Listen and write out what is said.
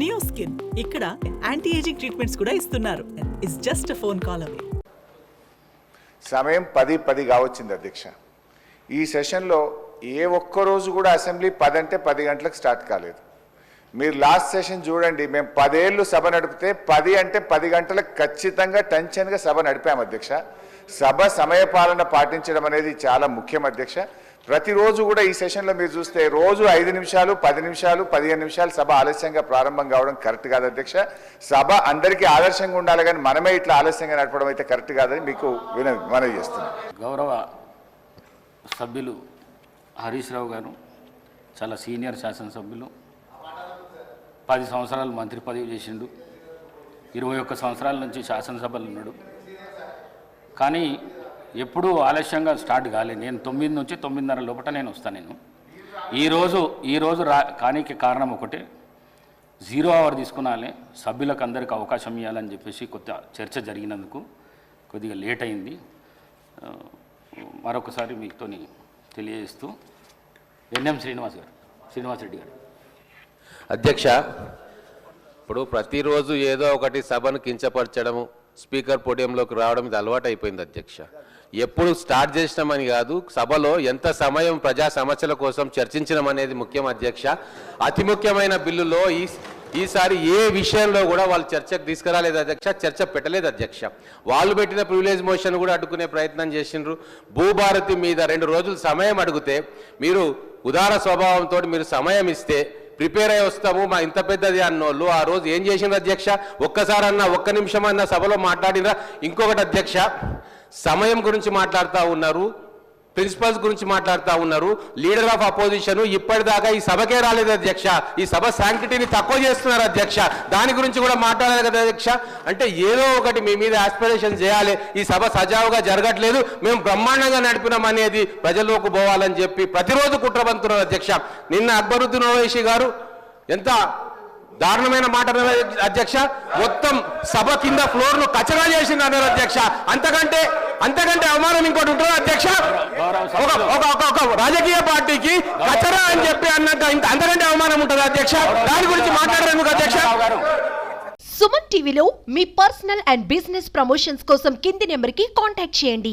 Neo skin ఇక్కడ anti ageing treatments కూడా ఇస్తున్నారు. It's just phone call away సమయం పది పది కావచ్చింది అధ్యక్ష. ఈ సెషన్లో ఏ ఒక్క రోజు కూడా అసెంబ్లీ పది అంటే పది గంటలకు స్టార్ట్ కాలేదు. మీరు లాస్ట్ సెషన్ చూడండి మేము పదేళ్ళు సభ నడిపితే పది అంటే పది గంటలకు ఖచ్చితంగా టెన్షన్గా సభ నడిపాము అధ్యక్ష. సభ సమయపాలన పాటించడం అనేది చాలా ముఖ్యం అధ్యక్ష. ప్రతిరోజు కూడా ఈ సెషన్లో మీరు చూస్తే రోజు ఐదు నిమిషాలు పది నిమిషాలు పదిహేను నిమిషాలు సభ ఆలస్యంగా ప్రారంభం కావడం కరెక్ట్ కాదు అధ్యక్ష. సభ అందరికీ ఆదర్శంగా ఉండాలి కానీ మనమే ఇట్లా ఆలస్యంగా నడపడం అయితే కరెక్ట్ కాదని మీకు విన మనవి చేస్తున్నాం గౌరవ సభ్యులు హరీష్ రావు గారు చాలా సీనియర్ శాసనసభ్యులు. పది సంవత్సరాలు మంత్రి పదవి చేసిండు. ఇరవై ఒక్క సంవత్సరాల నుంచి శాసనసభలు ఉన్నాడు. కానీ ఎప్పుడూ ఆలస్యంగా స్టార్ట్ కాలేదు నేను తొమ్మిది నుంచి తొమ్మిదిన్నర లోపల నేను వస్తాను నేను. ఈరోజు ఈరోజు రా కానీకి కారణం ఒకటే. జీరో అవర్ తీసుకున్నాలే. సభ్యులకు అందరికి అవకాశం ఇవ్వాలని చెప్పేసి కొత్త చర్చ జరిగినందుకు కొద్దిగా లేట్ అయింది. మరొకసారి మీతోని తెలియజేస్తూ ఎన్ఎం శ్రీనివాస్ గారు శ్రీనివాస్ రెడ్డి గారు. అధ్యక్ష ఇప్పుడు ప్రతిరోజు ఏదో ఒకటి సభను కించపరచడము స్పీకర్ పోడియంలోకి రావడం ఇది అలవాటు అయిపోయింది అధ్యక్ష. ఎప్పుడు స్టార్ట్ చేసినామని కాదు సభలో ఎంత సమయం ప్రజా సమస్యల కోసం చర్చించడం అనేది ముఖ్యం అధ్యక్ష. అతి ముఖ్యమైన బిల్లులో ఈ ఈసారి ఏ విషయంలో కూడా వాళ్ళు చర్చకు తీసుకురాలేదు అధ్యక్ష చర్చ పెట్టలేదు అధ్యక్ష. వాళ్ళు పెట్టిన ప్రివిలేజ్ మోషన్ కూడా అడ్డుకునే ప్రయత్నం చేసిండ్రు. భూభారతి మీద రెండు రోజులు సమయం అడిగితే మీరు ఉదార స్వభావంతో మీరు సమయం ఇస్తే ప్రిపేర్ అయి వస్తాము మా ఇంత పెద్దది అన్నోళ్ళు. ఆ రోజు ఏం చేసిండ్రు అధ్యక్ష? ఒక్కసారన్నా ఒక్క నిమిషం అన్న సభలో మాట్లాడినరా ఇంకొకటి అధ్యక్ష సమయం గురించి మాట్లాడుతూ ఉన్నారు ప్రిన్సిపల్స్ గురించి మాట్లాడుతూ ఉన్నారు లీడర్ ఆఫ్ అపోజిషన్ ఇప్పటిదాకా ఈ సభకే రాలేదు అధ్యక్ష. ఈ సభ శాంక్టిటీని తక్కువ చేస్తున్నారు అధ్యక్ష. దాని గురించి కూడా మాట్లాడాలి కదా అధ్యక్ష? అంటే ఏదో ఒకటి మీ మీద ఆస్పిరేషన్ చేయాలి. ఈ సభ సజావుగా జరగట్లేదు. మేము బ్రహ్మాండంగా నడిపినాం అనేది ప్రజల్లోకి పోవాలని చెప్పి ప్రతిరోజు కుట్రబంతున్నారు అధ్యక్ష. నిన్న అక్బరుద్దీన్ ఓవైసీ గారు ఎంత దారుణమైన మాట అధ్యక్ష? మొత్తం సభ కింద ఫ్లోర్ను కచరా చేసింది అన్నారు అధ్యక్ష. అంతకంటే అంతకంటే అవమానం ఇంకోటి ఉంటుందా అధ్యక్ష? ఒక ఒక ఒక రాజకీయ పార్టీకి కచరా అని చెప్పి అన్నట్టు అంతకంటే అవమానం ఉంటుందా అధ్యక్ష? దాని గురించి మాట్లాడరేందుకు అధ్యక్ష? సుమన్ టీవీలో మీ పర్సనల్ అండ్ బిజినెస్ ప్రమోషన్స్ కోసం కింది నెంబర్కి కాంటాక్ట్ చేయండి.